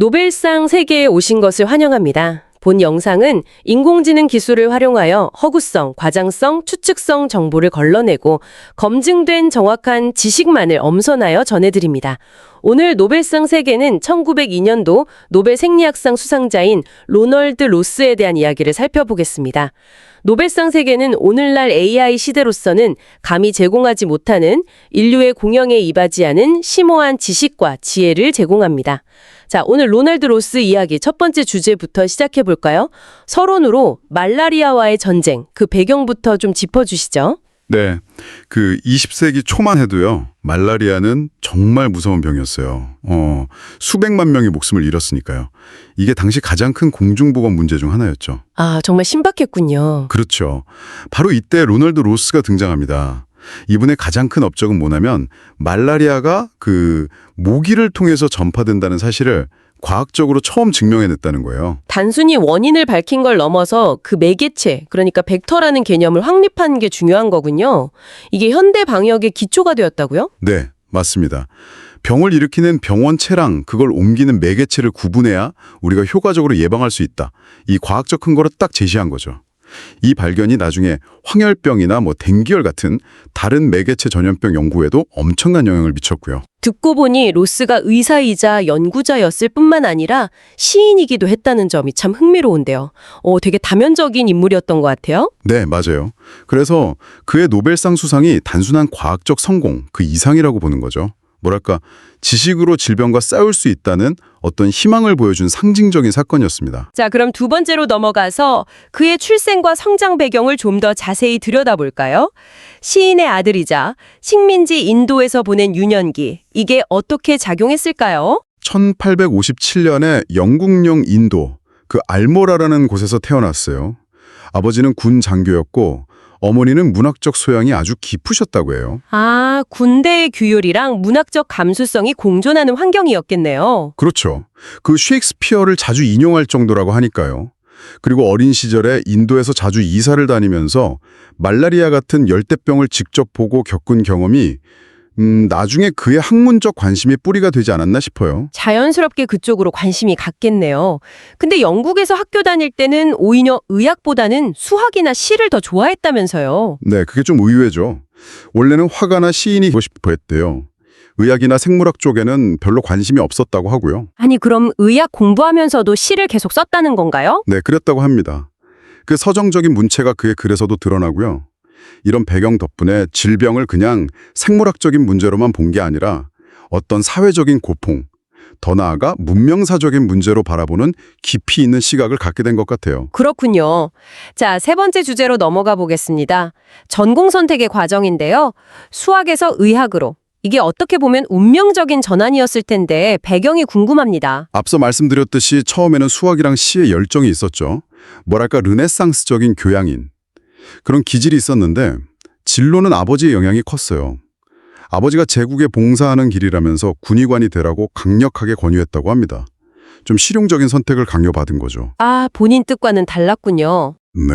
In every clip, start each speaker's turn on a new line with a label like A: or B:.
A: 노벨상 세계에 오신 것을 환영합니다. 본 영상은 인공지능 기술을 활용하여 허구성, 과장성, 추측성 정보를 걸러내고 검증된 정확한 지식만을 엄선하여 전해드립니다. 오늘 노벨상 세계는 1902년도 노벨 생리학상 수상자인 로널드 로스에 대한 이야기를 살펴보겠습니다. 노벨상 세계는 오늘날 AI 시대로서는 감히 제공하지 못하는 인류의 공영에 이바지하는 심오한 지식과 지혜를 제공합니다. 자, 오늘 로널드 로스 이야기 첫 번째 주제부터 시작해 볼까요? 서론으로 말라리아와의 전쟁, 그 배경부터 좀 짚어주시죠.
B: 네. 그 20세기 초만 해도요. 말라리아는 정말 무서운 병이었어요. 어, 수백만 명이 목숨을 잃었으니까요. 이게 당시 가장 큰 공중보건 문제 중 하나였죠.
A: 아, 정말 신박했군요.
B: 그렇죠. 바로 이때 로널드 로스가 등장합니다. 이분의 가장 큰 업적은 뭐냐면 말라리아가 그 모기를 통해서 전파된다는 사실을 과학적으로 처음 증명해냈다는 거예요.
A: 단순히 원인을 밝힌 걸 넘어서 그 매개체, 그러니까 벡터라는 개념을 확립한 게 중요한 거군요. 이게 현대 방역의 기초가 되었다고요?
B: 네, 맞습니다. 병을 일으키는 병원체랑 그걸 옮기는 매개체를 구분해야 우리가 효과적으로 예방할 수 있다. 이 과학적 근거를 딱 제시한 거죠. 이 발견이 나중에 황열병이나 뭐 댕기열 같은 다른 매개체 전염병 연구에도 엄청난 영향을 미쳤고요.
A: 듣고 보니 로스가 의사이자 연구자였을 뿐만 아니라 시인이기도 했다는 점이 참 흥미로운데요. 어, 되게 다면적인 인물이었던 것 같아요.
B: 네, 맞아요. 그래서 그의 노벨상 수상이 단순한 과학적 성공, 그 이상이라고 보는 거죠. 뭐랄까, 지식으로 질병과 싸울 수 있다는 어떤 희망을 보여준 상징적인 사건이었습니다.
A: 자, 그럼 두 번째로 넘어가서 그의 출생과 성장 배경을 좀 더 자세히 들여다볼까요? 시인의 아들이자 식민지 인도에서 보낸 유년기, 이게 어떻게 작용했을까요?
B: 1857년에 영국령 인도, 그 알모라라는 곳에서 태어났어요. 아버지는 군 장교였고 어머니는 문학적 소양이 아주 깊으셨다고 해요.
A: 아, 군대의 규율이랑 문학적 감수성이 공존하는 환경이었겠네요.
B: 그렇죠. 그 셰익스피어를 자주 인용할 정도라고 하니까요. 그리고 어린 시절에 인도에서 자주 이사를 다니면서 말라리아 같은 열대병을 직접 보고 겪은 경험이 음, 나중에 그의 학문적 관심의 뿌리가 되지 않았나 싶어요.
A: 자연스럽게 그쪽으로 관심이 갔겠네요. 근데 영국에서 학교 다닐 때는 오히려 의학보다는 수학이나 시를 더 좋아했다면서요.
B: 네, 그게 좀 의외죠. 원래는 화가나 시인이 되고 싶어 했대요. 의학이나 생물학 쪽에는 별로 관심이 없었다고 하고요.
A: 아니, 그럼 의학 공부하면서도 시를 계속 썼다는 건가요?
B: 네, 그랬다고 합니다. 그 서정적인 문체가 그의 글에서도 드러나고요. 이런 배경 덕분에 질병을 그냥 생물학적인 문제로만 본 게 아니라 어떤 사회적인 고통, 더 나아가 문명사적인 문제로 바라보는 깊이 있는 시각을 갖게 된 것 같아요.
A: 그렇군요. 자, 세 번째 주제로 넘어가 보겠습니다. 전공 선택의 과정인데요. 수학에서 의학으로. 이게 어떻게 보면 운명적인 전환이었을 텐데 배경이 궁금합니다.
B: 앞서 말씀드렸듯이 처음에는 수학이랑 시에 열정이 있었죠. 뭐랄까 르네상스적인 교양인. 그런 기질이 있었는데 진로는 아버지의 영향이 컸어요. 아버지가 제국에 봉사하는 길이라면서 군의관이 되라고 강력하게 권유했다고 합니다. 좀 실용적인 선택을 강요받은 거죠.
A: 아, 본인 뜻과는 달랐군요.
B: 네.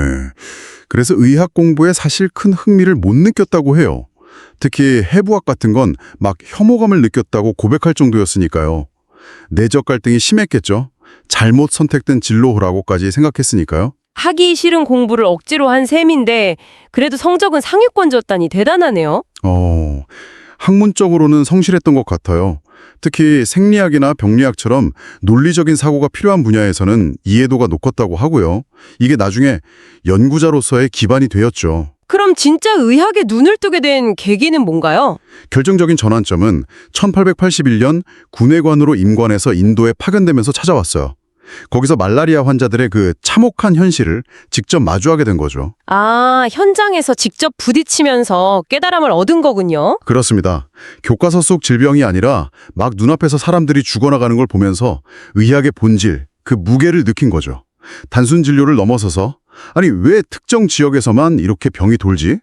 B: 그래서 의학 공부에 사실 큰 흥미를 못 느꼈다고 해요. 특히 해부학 같은 건 막 혐오감을 느꼈다고 고백할 정도였으니까요. 내적 갈등이 심했겠죠. 잘못 선택된 진로라고까지 생각했으니까요.
A: 하기 싫은 공부를 억지로 한 셈인데 그래도 성적은 상위권이었다니 대단하네요.
B: 어, 학문적으로는 성실했던 것 같아요. 특히 생리학이나 병리학처럼 논리적인 사고가 필요한 분야에서는 이해도가 높았다고 하고요. 이게 나중에 연구자로서의 기반이 되었죠.
A: 그럼 진짜 의학에 눈을 뜨게 된 계기는 뭔가요?
B: 결정적인 전환점은 1881년 군의관으로 임관해서 인도에 파견되면서 찾아왔어요. 거기서 말라리아 환자들의 그 참혹한 현실을 직접 마주하게 된 거죠.
A: 아, 현장에서 직접 부딪히면서 깨달음을 얻은 거군요.
B: 그렇습니다. 교과서 속 질병이 아니라 막 눈앞에서 사람들이 죽어나가는 걸 보면서 의학의 본질, 그 무게를 느낀 거죠. 단순 진료를 넘어서서 아니 왜 특정 지역에서만 이렇게 병이 돌지?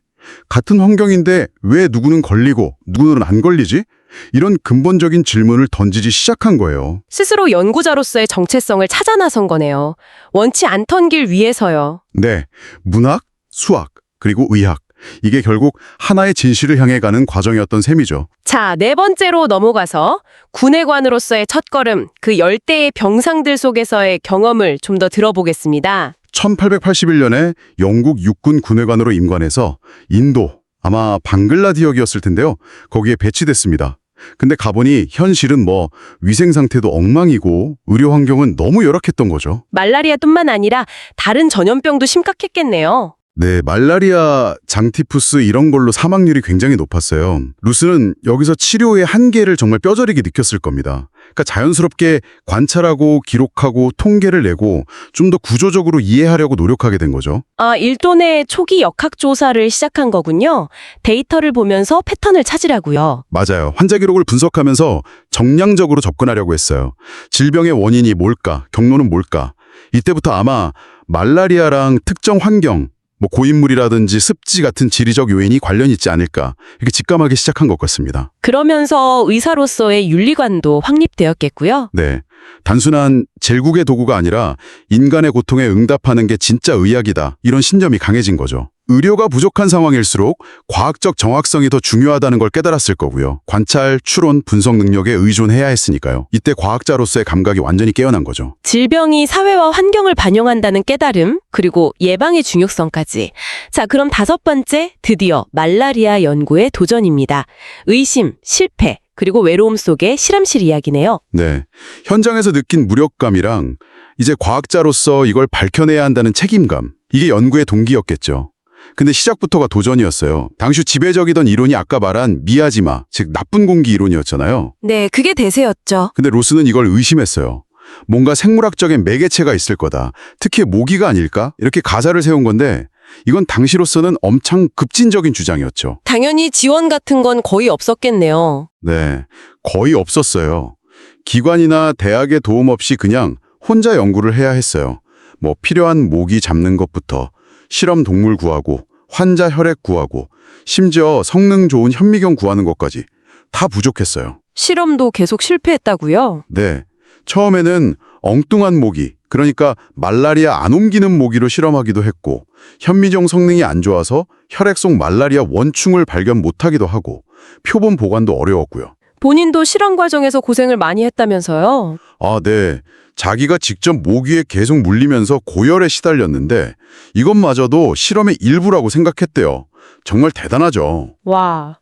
B: 같은 환경인데 왜 누구는 걸리고 누구는 안 걸리지? 이런 근본적인 질문을 던지기 시작한 거예요.
A: 스스로 연구자로서의 정체성을 찾아 나선 거네요. 원치 않던 길 위에서요.
B: 네, 문학, 수학, 그리고 의학 이게 결국 하나의 진실을 향해 가는 과정이었던 셈이죠.
A: 자, 네 번째로 넘어가서 군의관으로서의 첫걸음, 그 열대의 병상들 속에서의 경험을 좀 더 들어보겠습니다.
B: 1881년에 영국 육군 군의관으로 임관해서 인도, 아마 방글라디역이었을 텐데요. 거기에 배치됐습니다. 근데 가보니 현실은 뭐 위생 상태도 엉망이고 의료 환경은 너무 열악했던 거죠.
A: 말라리아뿐만 아니라 다른 전염병도 심각했겠네요.
B: 네, 말라리아, 장티푸스 이런 걸로 사망률이 굉장히 높았어요. 루스는 여기서 치료의 한계를 정말 뼈저리게 느꼈을 겁니다. 그러니까 자연스럽게 관찰하고 기록하고 통계를 내고 좀 더 구조적으로 이해하려고 노력하게 된 거죠.
A: 아, 일돈의 초기 역학 조사를 시작한 거군요. 데이터를 보면서 패턴을 찾으라고요.
B: 맞아요. 환자 기록을 분석하면서 정량적으로 접근하려고 했어요. 질병의 원인이 뭘까? 경로는 뭘까? 이때부터 아마 말라리아랑 특정 환경, 뭐 고인물이라든지 습지 같은 지리적 요인이 관련 있지 않을까 이렇게 직감하기 시작한 것 같습니다.
A: 그러면서 의사로서의 윤리관도 확립되었겠고요.
B: 네. 단순한 젤국의 도구가 아니라 인간의 고통에 응답하는 게 진짜 의학이다. 이런 신념이 강해진 거죠. 의료가 부족한 상황일수록 과학적 정확성이 더 중요하다는 걸 깨달았을 거고요. 관찰, 추론, 분석 능력에 의존해야 했으니까요. 이때 과학자로서의 감각이 완전히 깨어난 거죠.
A: 질병이 사회와 환경을 반영한다는 깨달음, 그리고 예방의 중요성까지. 자, 그럼 다섯 번째, 드디어 말라리아 연구의 도전입니다. 의심, 실패, 그리고 외로움 속의 실험실 이야기네요.
B: 네. 현장에서 느낀 무력감이랑 이제 과학자로서 이걸 밝혀내야 한다는 책임감. 이게 연구의 동기였겠죠. 근데 시작부터가 도전이었어요. 당시 지배적이던 이론이 아까 말한 미야지마, 즉 나쁜 공기 이론이었잖아요.
A: 네, 그게 대세였죠.
B: 근데 로스는 이걸 의심했어요. 뭔가 생물학적인 매개체가 있을 거다. 특히 모기가 아닐까? 이렇게 가사를 세운 건데 이건 당시로서는 엄청 급진적인 주장이었죠.
A: 당연히 지원 같은 건 거의 없었겠네요.
B: 네, 거의 없었어요. 기관이나 대학의 도움 없이 그냥 혼자 연구를 해야 했어요. 뭐 필요한 모기 잡는 것부터 실험 동물 구하고 환자 혈액 구하고 심지어 성능 좋은 현미경 구하는 것까지 다 부족했어요.
A: 실험도 계속 실패했다고요?
B: 네. 처음에는 엉뚱한 모기, 그러니까 말라리아 안 옮기는 모기로 실험하기도 했고, 현미경 성능이 안 좋아서 혈액 속 말라리아 원충을 발견 못하기도 하고, 표본 보관도 어려웠고요.
A: 본인도 실험 과정에서 고생을 많이 했다면서요?
B: 아, 네. 자기가 직접 모기에 계속 물리면서 고열에 시달렸는데, 이것마저도 실험의 일부라고 생각했대요. 정말 대단하죠.
A: 와,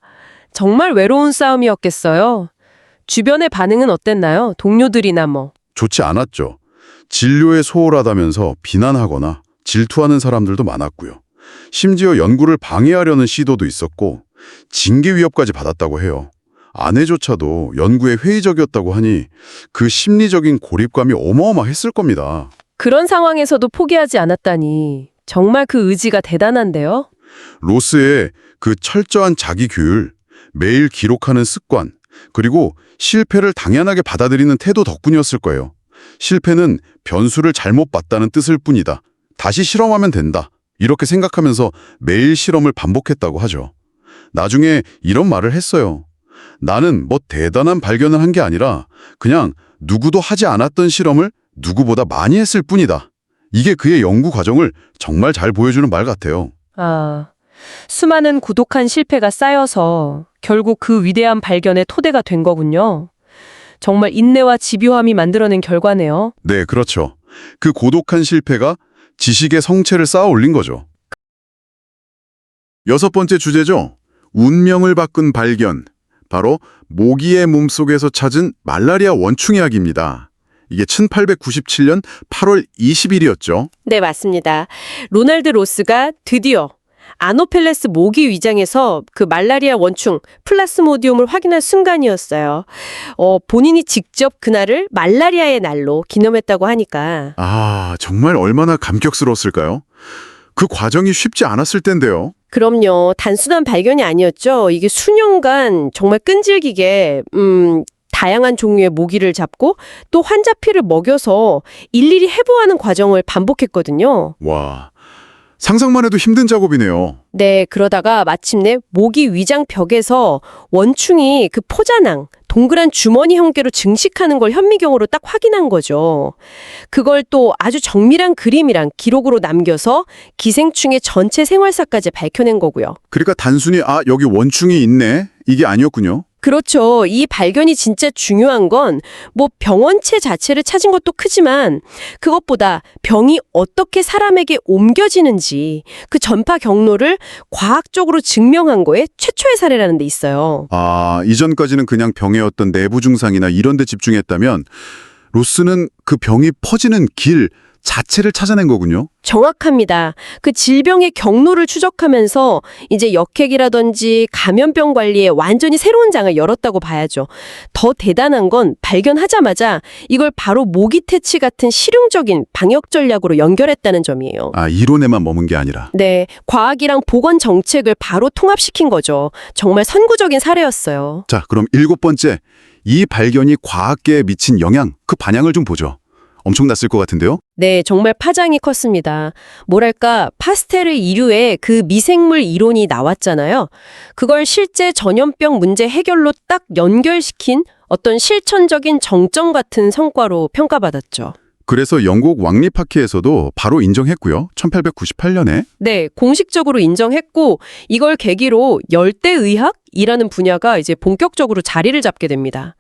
A: 정말 외로운 싸움이었겠어요. 주변의 반응은 어땠나요? 동료들이나 뭐.
B: 좋지 않았죠. 진료에 소홀하다면서 비난하거나 질투하는 사람들도 많았고요. 심지어 연구를 방해하려는 시도도 있었고 징계 위협까지 받았다고 해요. 아내조차도 연구에 회의적이었다고 하니 그 심리적인 고립감이 어마어마했을 겁니다.
A: 그런 상황에서도 포기하지 않았다니 정말 그 의지가 대단한데요.
B: 로스의 그 철저한 자기 규율, 매일 기록하는 습관, 그리고 실패를 당연하게 받아들이는 태도 덕분이었을 거예요. 실패는 변수를 잘못 봤다는 뜻일 뿐이다. 다시 실험하면 된다. 이렇게 생각하면서 매일 실험을 반복했다고 하죠. 나중에 이런 말을 했어요. 나는 뭐 대단한 발견을 한 게 아니라 그냥 누구도 하지 않았던 실험을 누구보다 많이 했을 뿐이다. 이게 그의 연구 과정을 정말 잘 보여주는 말 같아요.
A: 아, 수많은 고독한 실패가 쌓여서 결국 그 위대한 발견의 토대가 된 거군요. 정말 인내와 집요함이 만들어낸 결과네요.
B: 네, 그렇죠. 그 고독한 실패가 지식의 성체를 쌓아 올린 거죠. 여섯 번째 주제죠. 운명을 바꾼 발견. 바로 모기의 몸속에서 찾은 말라리아 원충 이야기입니다. 이게 1897년 8월 20일이었죠.
A: 네, 맞습니다. 로날드 로스가 드디어 아노펠레스 모기 위장에서 그 말라리아 원충 플라스모디움을 확인한 순간이었어요. 어, 본인이 직접 그날을 말라리아의 날로 기념했다고 하니까.
B: 아, 정말 얼마나 감격스러웠을까요? 그 과정이 쉽지 않았을 텐데요.
A: 그럼요. 단순한 발견이 아니었죠. 이게 수년간 정말 끈질기게 음 다양한 종류의 모기를 잡고 또 환자 피를 먹여서 일일이 해부하는 과정을 반복했거든요.
B: 와, 상상만 해도 힘든 작업이네요.
A: 네, 그러다가 마침내 모기 위장 벽에서 원충이 그 포자낭, 동그란 주머니 형태로 증식하는 걸 현미경으로 딱 확인한 거죠. 그걸 또 아주 정밀한 그림이랑 기록으로 남겨서 기생충의 전체 생활사까지 밝혀낸 거고요.
B: 그러니까 단순히 아 여기 원충이 있네 이게 아니었군요.
A: 그렇죠. 이 발견이 진짜 중요한 건 뭐 병원체 자체를 찾은 것도 크지만 그것보다 병이 어떻게 사람에게 옮겨지는지 그 전파 경로를 과학적으로 증명한 거에 최초의 사례라는 데 있어요.
B: 아 이전까지는 그냥 병의 어떤 내부 증상이나 이런 데 집중했다면 로스는 그 병이 퍼지는 길 자체를 찾아낸 거군요.
A: 정확합니다. 그 질병의 경로를 추적하면서 이제 역핵이라든지 감염병 관리에 완전히 새로운 장을 열었다고 봐야죠. 더 대단한 건 발견하자마자 이걸 바로 모기 퇴치 같은 실용적인 방역 전략으로 연결했다는 점이에요.
B: 아 이론에만 머문 게 아니라
A: 네, 과학이랑 보건 정책을 바로 통합시킨 거죠. 정말 선구적인 사례였어요.
B: 자 그럼 일곱 번째 이 발견이 과학계에 미친 영향 그 반향을 좀 보죠. 엄청났을 것 같은데요.
A: 네, 정말 파장이 컸습니다. 뭐랄까, 파스테르 이류의 그 미생물 이론이 나왔잖아요. 그걸 실제 전염병 문제 해결로 딱 연결시킨 어떤 실천적인 정점 같은 성과로 평가받았죠.
B: 그래서 영국 왕립학회에서도 바로 인정했고요. 1898년에
A: 네, 공식적으로 인정했고 이걸 계기로 열대의학 이라는 분야가 이제 본격적으로 자리를 잡게 됩니다.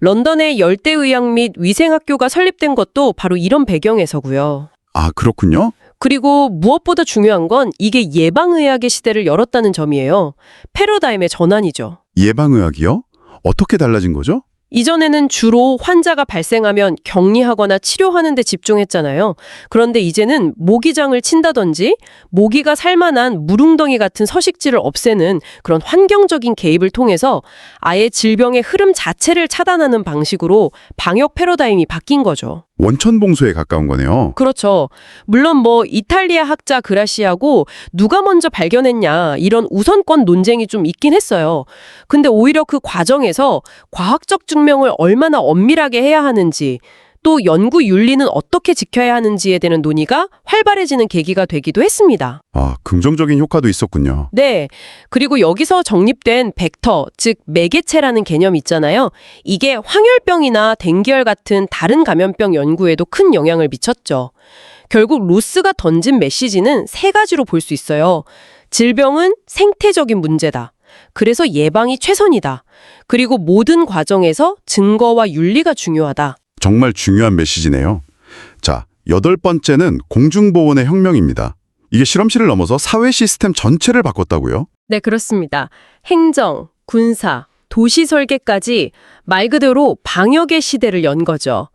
A: 런던의 열대의학 및 위생학교가 설립된 것도 바로 이런 배경에서고요.
B: 아 그렇군요.
A: 그리고 무엇보다 중요한 건 이게 예방의학의 시대를 열었다는 점이에요. 패러다임의 전환이죠.
B: 예방의학이요? 어떻게 달라진 거죠?
A: 이전에는 주로 환자가 발생하면 격리하거나 치료하는 데 집중했잖아요. 그런데 이제는 모기장을 친다든지 모기가 살만한 무릉덩이 같은 서식지를 없애는 그런 환경적인 개입을 통해서 아예 질병의 흐름 자체를 차단하는 방식으로 방역 패러다임이 바뀐 거죠.
B: 원천 봉쇄에 가까운 거네요.
A: 그렇죠. 물론 뭐 이탈리아 학자 그라시아고 누가 먼저 발견했냐 이런 우선권 논쟁이 좀 있긴 했어요. 근데 오히려 그 과정에서 과학적 증 명을 얼마나 엄밀하게 해야 하는지 또 연구 윤리는 어떻게 지켜야 하는지에 대한 논의가 활발해지는 계기가 되기도 했습니다.
B: 아 긍정적인 효과도 있었군요.
A: 네. 그리고 여기서 정립된 벡터, 즉 매개체라는 개념 있잖아요. 이게 황열병이나 댕기열 같은 다른 감염병 연구에도 큰 영향을 미쳤죠. 결국 로스가 던진 메시지는 세 가지로 볼 수 있어요. 질병은 생태적인 문제다. 그래서 예방이 최선이다. 그리고 모든 과정에서 증거와 윤리가 중요하다.
B: 정말 중요한 메시지네요. 자, 여덟 번째는 공중보건의 혁명입니다. 이게 실험실을 넘어서 사회 시스템 전체를 바꿨다고요?
A: 네, 그렇습니다. 행정, 군사, 도시 설계까지 말 그대로 방역의 시대를 연 거죠.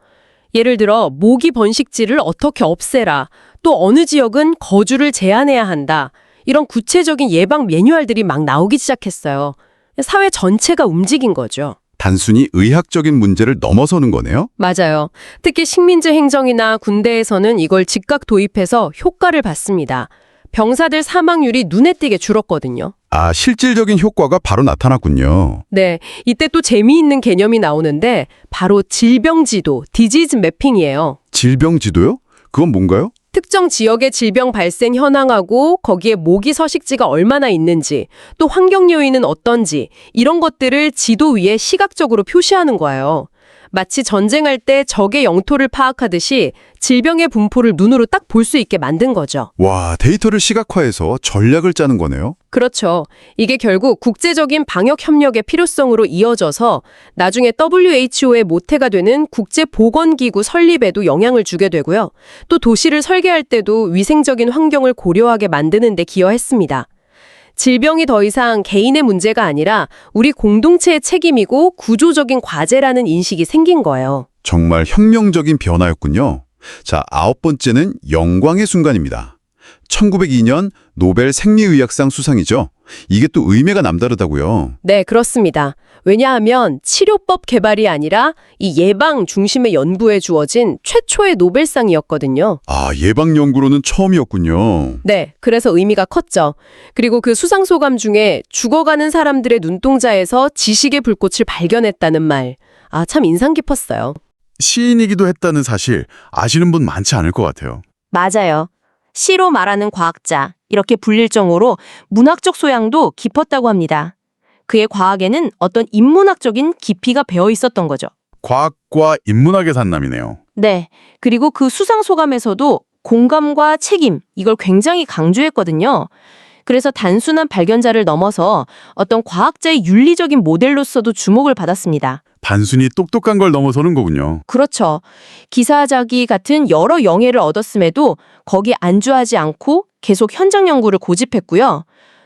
A: 예를 들어 모기 번식지를 어떻게 없애라, 또 어느 지역은 거주를 제한해야 한다. 이런 구체적인 예방 매뉴얼들이 막 나오기 시작했어요. 사회 전체가 움직인 거죠.
B: 단순히 의학적인 문제를 넘어서는 거네요?
A: 맞아요. 특히 식민지 행정이나 군대에서는 이걸 즉각 도입해서 효과를 봤습니다. 병사들 사망률이 눈에 띄게 줄었거든요.
B: 아, 실질적인 효과가 바로 나타났군요.
A: 네, 이때 또 재미있는 개념이 나오는데 바로 질병지도, 디지즈 매핑이에요.
B: 질병 지도요? 그건 뭔가요?
A: 특정 지역의 질병 발생 현황하고 거기에 모기 서식지가 얼마나 있는지, 또 환경 요인은 어떤지 이런 것들을 지도 위에 시각적으로 표시하는 거예요. 마치 전쟁할 때 적의 영토를 파악하듯이 질병의 분포를 눈으로 딱 볼 수 있게 만든 거죠.
B: 와, 데이터를 시각화해서 전략을 짜는 거네요.
A: 그렇죠. 이게 결국 국제적인 방역 협력의 필요성으로 이어져서 나중에 WHO의 모태가 되는 국제보건기구 설립에도 영향을 주게 되고요. 또 도시를 설계할 때도 위생적인 환경을 고려하게 만드는 데 기여했습니다. 질병이 더 이상 개인의 문제가 아니라 우리 공동체의 책임이고 구조적인 과제라는 인식이 생긴 거예요.
B: 정말 혁명적인 변화였군요. 자, 아홉 번째는 영광의 순간입니다. 1902년 노벨 생리의학상 수상이죠. 이게 또 의미가 남다르다고요.
A: 네, 그렇습니다. 왜냐하면 치료법 개발이 아니라 이 예방 중심의 연구에 주어진 최초의 노벨상이었거든요.
B: 아, 예방 연구로는 처음이었군요.
A: 네, 그래서 의미가 컸죠. 그리고 그 수상 소감 중에 죽어가는 사람들의 눈동자에서 지식의 불꽃을 발견했다는 말. 아, 참 인상 깊었어요.
B: 시인이기도 했다는 사실 아시는 분 많지 않을 것 같아요.
C: 맞아요. 시로 말하는 과학자, 이렇게 불릴 정도로 문학적 소양도 깊었다고 합니다. 그의 과학에는 어떤 인문학적인 깊이가 배어 있었던 거죠.
B: 과학과 인문학의 산남이네요.
C: 네. 그리고 그 수상 소감에서도 공감과 책임, 이걸 굉장히 강조했거든요. 그래서 단순한 발견자를 넘어서 어떤 과학자의 윤리적인 모델로서도 주목을 받았습니다.
B: 단순히 똑똑한 걸 넘어서는 거군요.
C: 그렇죠. 기사자기 같은 여러 영예를 얻었음에도 거기 안주하지 않고 계속 현장 연구를 고집했고요.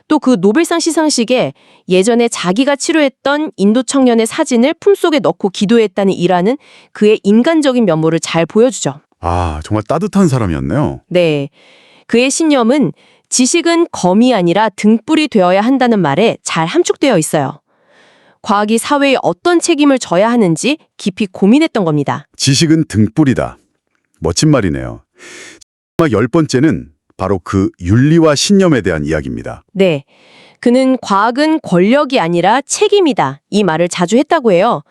C: 또 그 노벨상 시상식에 예전에 자기가 치료했던 인도 청년의 사진을 품속에 넣고 기도했다는 일화는 그의 인간적인 면모를 잘 보여주죠.
B: 아, 정말 따뜻한 사람이었네요.
C: 네. 그의 신념은 지식은 검이 아니라 등불이 되어야 한다는 말에 잘 함축되어 있어요. 과학이 사회에 어떤 책임을 져야 하는지 깊이 고민했던 겁니다.
B: 지식은 등불이다. 멋진 말이네요. 마지막 열 번째는 바로 그 윤리와 신념에 대한 이야기입니다.
C: 네. 그는 과학은 권력이 아니라 책임이다. 이 말을 자주 했다고 해요.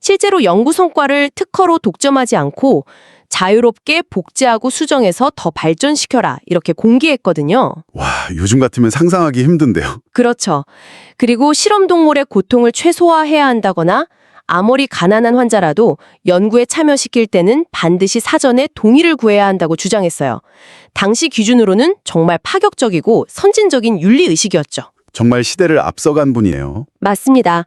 C: 실제로 연구 성과를 특허로 독점하지 않고 자유롭게 복제하고 수정해서 더 발전시켜라. 이렇게 공개했거든요.
B: 와, 요즘 같으면 상상하기 힘든데요.
C: 그렇죠. 그리고 실험 동물의 고통을 최소화해야 한다거나 아무리 가난한 환자라도 연구에 참여시킬 때는 반드시 사전에 동의를 구해야 한다고 주장했어요. 당시 기준으로는 정말 파격적이고 선진적인 윤리의식이었죠.
B: 정말 시대를 앞서간 분이에요.
C: 맞습니다.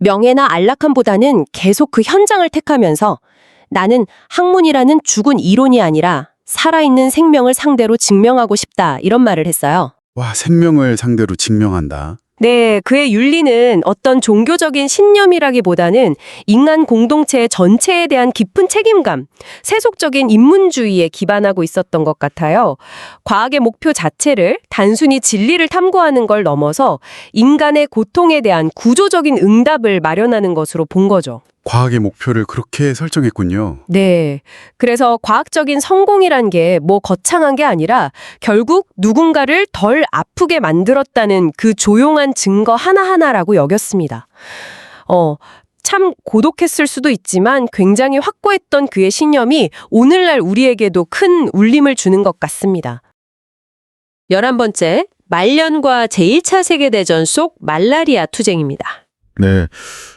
C: 명예나 안락함보다는 계속 그 현장을 택하면서 나는 학문이라는 죽은 이론이 아니라 살아있는 생명을 상대로 증명하고 싶다 이런 말을 했어요.
B: 와, 생명을 상대로 증명한다.
A: 네, 그의 윤리는 어떤 종교적인 신념이라기보다는 인간 공동체 전체에 대한 깊은 책임감, 세속적인 인문주의에 기반하고 있었던 것 같아요. 과학의 목표 자체를 단순히 진리를 탐구하는 걸 넘어서 인간의 고통에 대한 구조적인 응답을 마련하는 것으로 본 거죠.
B: 과학의 목표를 그렇게 설정했군요.
A: 네. 그래서 과학적인 성공이란 게 뭐 거창한 게 아니라 결국 누군가를 덜 아프게 만들었다는 그 조용한 증거 하나하나라고 여겼습니다. 어, 참 고독했을 수도 있지만 굉장히 확고했던 그의 신념이 오늘날 우리에게도 큰 울림을 주는 것 같습니다. 열한 번째, 말년과 제1차 세계대전 속 말라리아 투쟁입니다.
D: 네.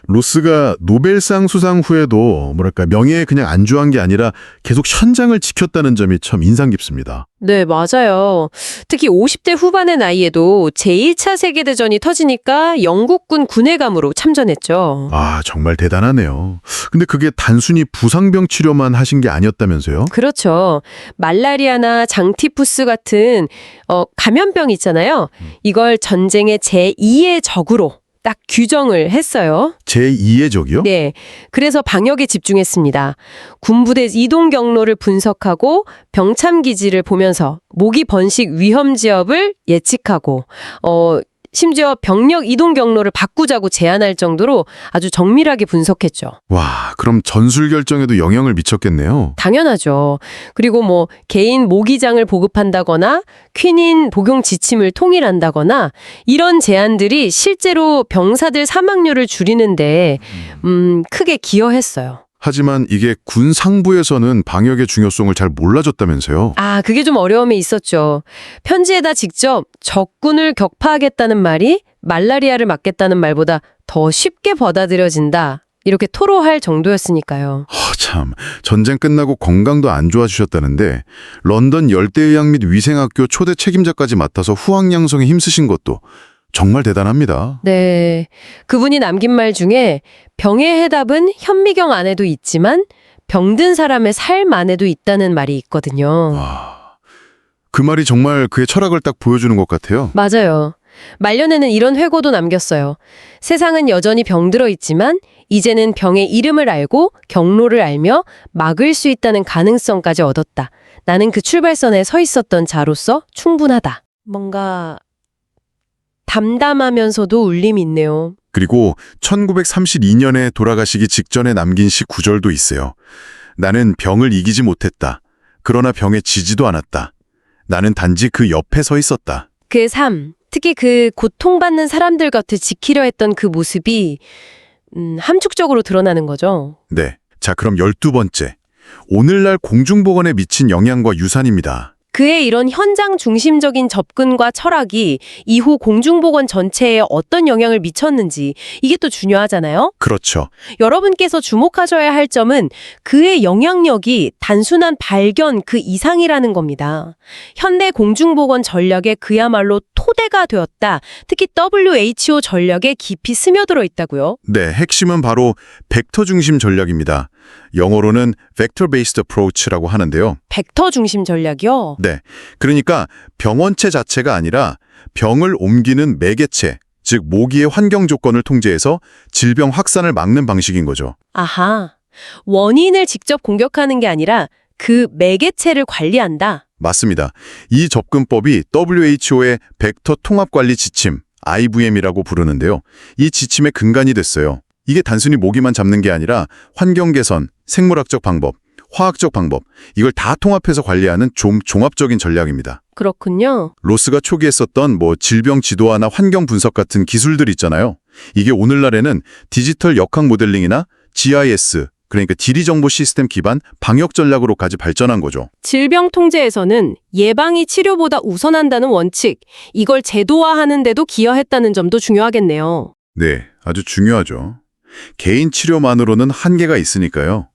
D: 로스가 노벨상 수상 후에도 뭐랄까 명예에 그냥 안주한 게 아니라 계속 현장을 지켰다는 점이 참 인상 깊습니다.
A: 네, 맞아요. 특히 50대 후반의 나이에도 제1차 세계대전이 터지니까 영국군 군의감으로 참전했죠.
D: 아, 정말 대단하네요. 근데 그게 단순히 부상병 치료만 하신 게 아니었다면서요?
A: 그렇죠. 말라리아나 장티푸스 같은 어, 감염병 있잖아요. 이걸 전쟁의 제2의 적으로 딱 규정을 했어요.
D: 제2의 적이요?
A: 네. 그래서 방역에 집중했습니다. 군부대 이동 경로를 분석하고 병참 기지를 보면서 모기 번식 위험 지역을 예측하고 어 심지어 병력 이동 경로를 바꾸자고 제안할 정도로 아주 정밀하게 분석했죠.
D: 와, 그럼 전술 결정에도 영향을 미쳤겠네요.
A: 당연하죠. 그리고 뭐 개인 모기장을 보급한다거나 퀴닌 복용 지침을 통일한다거나 이런 제안들이 실제로 병사들 사망률을 줄이는데 음, 크게 기여했어요.
D: 하지만 이게 군 상부에서는 방역의 중요성을 잘 몰라줬다면서요?
A: 아, 그게 좀 어려움이 있었죠. 편지에다 직접 적군을 격파하겠다는 말이 말라리아를 막겠다는 말보다 더 쉽게 받아들여진다. 이렇게 토로할 정도였으니까요.
D: 허, 참, 전쟁 끝나고 건강도 안 좋아지셨다는데 런던 열대의학 및 위생학교 초대 책임자까지 맡아서 후학 양성에 힘쓰신 것도 정말 대단합니다.
A: 네. 그분이 남긴 말 중에 병의 해답은 현미경 안에도 있지만 병든 사람의 삶 안에도 있다는 말이 있거든요.
D: 와, 그 말이 정말 그의 철학을 딱 보여주는 것 같아요.
A: 맞아요. 말년에는 이런 회고도 남겼어요. 세상은 여전히 병들어 있지만 이제는 병의 이름을 알고 경로를 알며 막을 수 있다는 가능성까지 얻었다. 나는 그 출발선에 서 있었던 자로서 충분하다. 뭔가 담담하면서도 울림이 있네요.
D: 그리고 1932년에 돌아가시기 직전에 남긴 시 구절도 있어요. 나는 병을 이기지 못했다. 그러나 병에 지지도 않았다. 나는 단지 그 옆에 서 있었다.
A: 그 삶, 특히 그 고통받는 사람들 곁을 지키려 했던 그 모습이 음, 함축적으로 드러나는 거죠.
D: 네. 자, 그럼 열두 번째. 오늘날 공중보건에 미친 영향과 유산입니다.
A: 그의 이런 현장 중심적인 접근과 철학이 이후 공중보건 전체에 어떤 영향을 미쳤는지 이게 또 중요하잖아요.
B: 그렇죠.
A: 여러분께서 주목하셔야 할 점은 그의 영향력이 단순한 발견 그 이상이라는 겁니다. 현대 공중보건 전략에 그야말로 토대가 되었다. 특히 WHO 전략에 깊이 스며들어 있다고요.
B: 네, 핵심은 바로 벡터 중심 전략입니다. 영어로는 Vector Based Approach라고 하는데요.
A: 벡터 중심 전략이요.
B: 네, 그러니까 병원체 자체가 아니라 병을 옮기는 매개체, 즉 모기의 환경 조건을 통제해서 질병 확산을 막는 방식인 거죠.
A: 아하. 원인을 직접 공격하는 게 아니라 그 매개체를 관리한다.
B: 맞습니다. 이 접근법이 WHO의 벡터 통합 관리 지침, IVM이라고 부르는데요. 이 지침의 근간이 됐어요. 이게 단순히 모기만 잡는 게 아니라 환경 개선, 생물학적 방법, 화학적 방법, 이걸 다 통합해서 관리하는 좀 종합적인 전략입니다.
A: 그렇군요.
B: 로스가 초기에 썼던 뭐 질병 지도화나 환경 분석 같은 기술들 있잖아요. 이게 오늘날에는 디지털 역학 모델링이나 GIS, 그러니까 지리 정보 시스템 기반 방역 전략으로까지 발전한 거죠.
A: 질병 통제에서는 예방이 치료보다 우선한다는 원칙, 이걸 제도화하는 데도 기여했다는 점도 중요하겠네요.
B: 네, 아주 중요하죠. 개인 치료만으로는 한계가 있으니까요.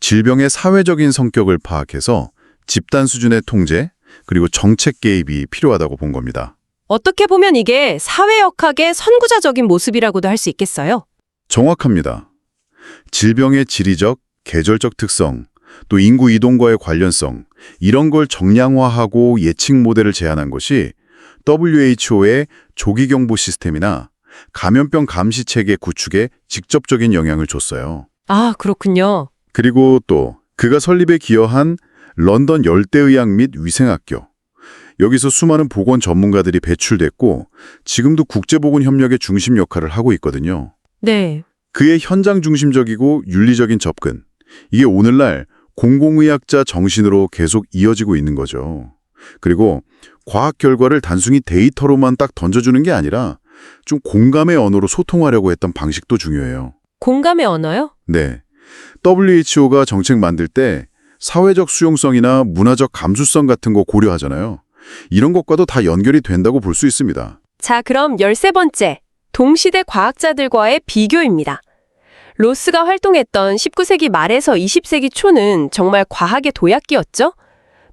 B: 질병의 사회적인 성격을 파악해서 집단 수준의 통제, 그리고 정책 개입이 필요하다고 본 겁니다.
A: 어떻게 보면 이게 사회 역학의 선구자적인 모습이라고도 할 수 있겠어요.
B: 정확합니다. 질병의 지리적, 계절적 특성, 또 인구 이동과의 관련성, 이런 걸 정량화하고 예측 모델을 제안한 것이 WHO의 조기경보 시스템이나 감염병 감시 체계 구축에 직접적인 영향을 줬어요.
A: 아, 그렇군요.
B: 그리고 또 그가 설립에 기여한 런던 열대의학 및 위생학교. 여기서 수많은 보건 전문가들이 배출됐고 지금도 국제보건 협력의 중심 역할을 하고 있거든요.
A: 네.
B: 그의 현장 중심적이고 윤리적인 접근. 이게 오늘날 공공의학자 정신으로 계속 이어지고 있는 거죠. 그리고 과학 결과를 단순히 데이터로만 딱 던져주는 게 아니라 좀 공감의 언어로 소통하려고 했던 방식도 중요해요.
A: 공감의 언어요?
B: 네. WHO가 정책 만들 때 사회적 수용성이나 문화적 감수성 같은 거 고려하잖아요. 이런 것과도 다 연결이 된다고 볼 수 있습니다.
A: 자, 그럼 13번째. 동시대 과학자들과의 비교입니다. 로스가 활동했던 19세기 말에서 20세기 초는 정말 과학의 도약기였죠?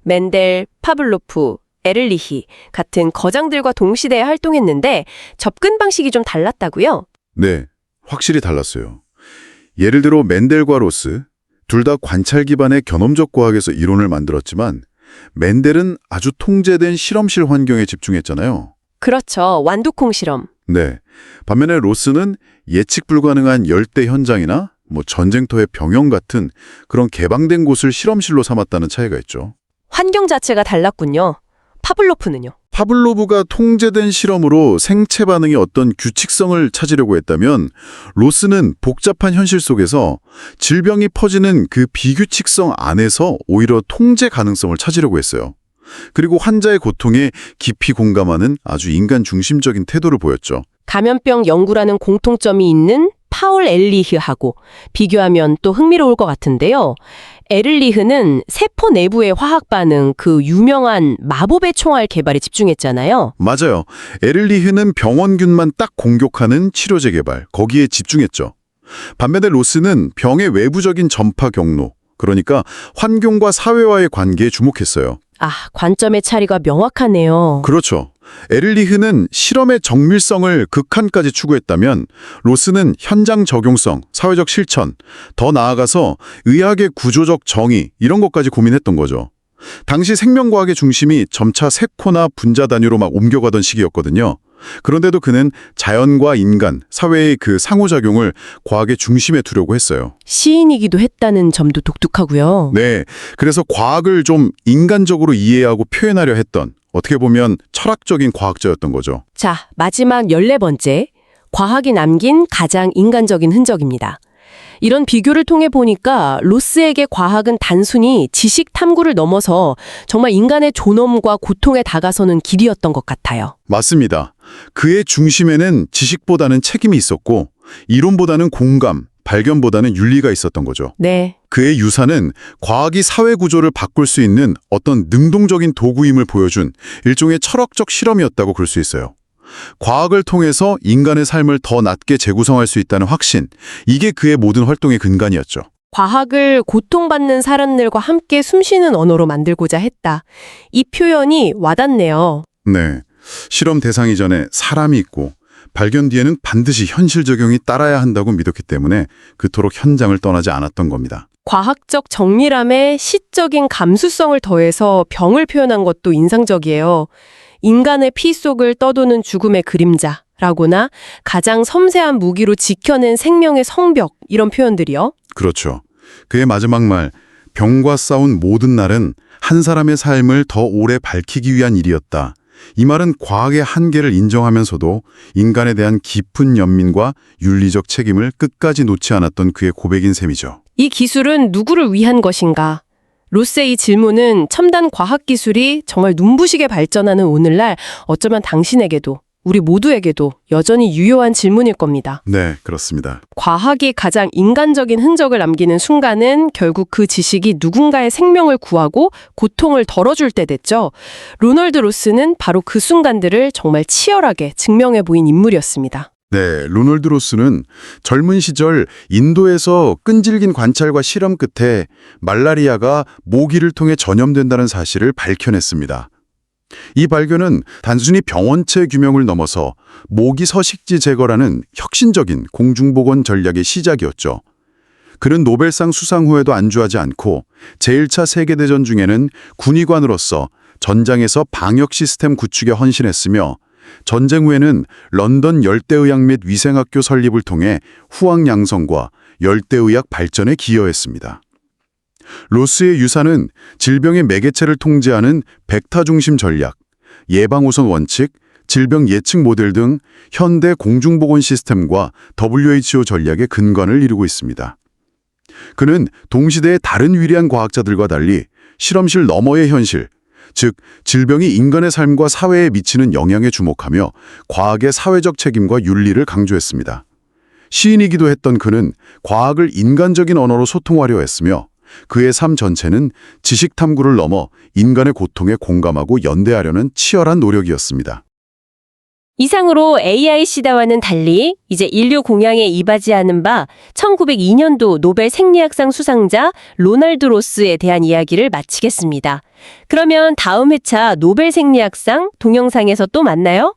A: 멘델, 파블로프, 에를리히 같은 거장들과 동시대에 활동했는데 접근 방식이 좀 달랐다고요?
B: 네, 확실히 달랐어요. 예를 들어 멘델과 로스, 둘 다 관찰 기반의 견험적 과학에서 이론을 만들었지만 멘델은 아주 통제된 실험실 환경에 집중했잖아요.
A: 그렇죠. 완두콩 실험.
B: 네. 반면에 로스는 예측 불가능한 열대 현장이나 뭐 전쟁터의 병영 같은 그런 개방된 곳을 실험실로 삼았다는 차이가 있죠.
A: 환경 자체가 달랐군요. 파블로프는요?
B: 파블로브가 통제된 실험으로 생체 반응의 어떤 규칙성을 찾으려고 했다면 로스는 복잡한 현실 속에서 질병이 퍼지는 그 비규칙성 안에서 오히려 통제 가능성을 찾으려고 했어요. 그리고 환자의 고통에 깊이 공감하는 아주 인간 중심적인 태도를 보였죠.
A: 감염병 연구라는 공통점이 있는 파울 엘리흐하고 비교하면 또 흥미로울 것 같은데요. 에를리흐는 세포 내부의 화학 반응, 그 유명한 마법의 총알 개발에 집중했잖아요.
B: 맞아요. 에를리흐는 병원균만 딱 공격하는 치료제 개발, 거기에 집중했죠. 반면에 로스는 병의 외부적인 전파 경로, 그러니까 환경과 사회와의 관계에 주목했어요.
A: 아, 관점의 차이가 명확하네요.
B: 그렇죠. 에를리흐는 실험의 정밀성을 극한까지 추구했다면 로스는 현장 적용성, 사회적 실천, 더 나아가서 의학의 구조적 정의 이런 것까지 고민했던 거죠. 당시 생명과학의 중심이 점차 세포나 분자 단위로 막 옮겨가던 시기였거든요. 그런데도 그는 자연과 인간, 사회의 그 상호작용을 과학의 중심에 두려고 했어요.
A: 시인이기도 했다는 점도 독특하고요.
B: 네, 그래서 과학을 좀 인간적으로 이해하고 표현하려 했던 어떻게 보면 철학적인 과학자였던 거죠.
A: 자, 마지막 14번째. 과학이 남긴 가장 인간적인 흔적입니다. 이런 비교를 통해 보니까 로스에게 과학은 단순히 지식 탐구를 넘어서 정말 인간의 존엄과 고통에 다가서는 길이었던 것 같아요.
B: 맞습니다. 그의 중심에는 지식보다는 책임이 있었고 이론보다는 공감, 발견보다는 윤리가 있었던 거죠.
A: 네.
B: 그의 유산은 과학이 사회 구조를 바꿀 수 있는 어떤 능동적인 도구임을 보여준 일종의 철학적 실험이었다고 볼 수 있어요. 과학을 통해서 인간의 삶을 더 낮게 재구성할 수 있다는 확신, 이게 그의 모든 활동의 근간이었죠.
A: 과학을 고통받는 사람들과 함께 숨쉬는 언어로 만들고자 했다. 이 표현이 와닿네요.
B: 네. 실험 대상 이 전에 사람이 있고 발견 뒤에는 반드시 현실 적용이 따라야 한다고 믿었기 때문에 그토록 현장을 떠나지 않았던 겁니다.
A: 과학적 정밀함에 시적인 감수성을 더해서 병을 표현한 것도 인상적이에요. 인간의 피 속을 떠도는 죽음의 그림자라거나 가장 섬세한 무기로 지켜낸 생명의 성벽 이런 표현들이요.
B: 그렇죠. 그의 마지막 말, 병과 싸운 모든 날은 한 사람의 삶을 더 오래 밝히기 위한 일이었다. 이 말은 과학의 한계를 인정하면서도 인간에 대한 깊은 연민과 윤리적 책임을 끝까지 놓지 않았던 그의 고백인 셈이죠.
A: 이 기술은 누구를 위한 것인가? 로스의 이 질문은 첨단 과학 기술이 정말 눈부시게 발전하는 오늘날 어쩌면 당신에게도 우리 모두에게도 여전히 유효한 질문일 겁니다.
B: 네, 그렇습니다.
A: 과학이 가장 인간적인 흔적을 남기는 순간은 결국 그 지식이 누군가의 생명을 구하고 고통을 덜어줄 때 됐죠. 로널드 로스는 바로 그 순간들을 정말 치열하게 증명해 보인 인물이었습니다.
B: 네, 로널드 로스는 젊은 시절 인도에서 끈질긴 관찰과 실험 끝에 말라리아가 모기를 통해 전염된다는 사실을 밝혀냈습니다. 이 발견은 단순히 병원체 규명을 넘어서 모기 서식지 제거라는 혁신적인 공중보건 전략의 시작이었죠. 그는 노벨상 수상 후에도 안주하지 않고 제1차 세계대전 중에는 군의관으로서 전장에서 방역 시스템 구축에 헌신했으며 전쟁 후에는 런던 열대의학 및 위생학교 설립을 통해 후학 양성과 열대의학 발전에 기여했습니다. 로스의 유산은 질병의 매개체를 통제하는 벡터 중심 전략, 예방 우선 원칙, 질병 예측 모델 등 현대 공중보건 시스템과 WHO 전략의 근간을 이루고 있습니다. 그는 동시대의 다른 위대한 과학자들과 달리 실험실 너머의 현실, 즉 질병이 인간의 삶과 사회에 미치는 영향에 주목하며 과학의 사회적 책임과 윤리를 강조했습니다. 시인이기도 했던 그는 과학을 인간적인 언어로 소통하려 했으며 그의 삶 전체는 지식 탐구를 넘어 인간의 고통에 공감하고 연대하려는 치열한 노력이었습니다.
A: 이상으로 AI 시대와는 달리 이제 인류 공양에 이바지하는 바 1902년도 노벨 생리학상 수상자 로널드 로스에 대한 이야기를 마치겠습니다. 그러면 다음 회차 노벨 생리학상 동영상에서 또 만나요.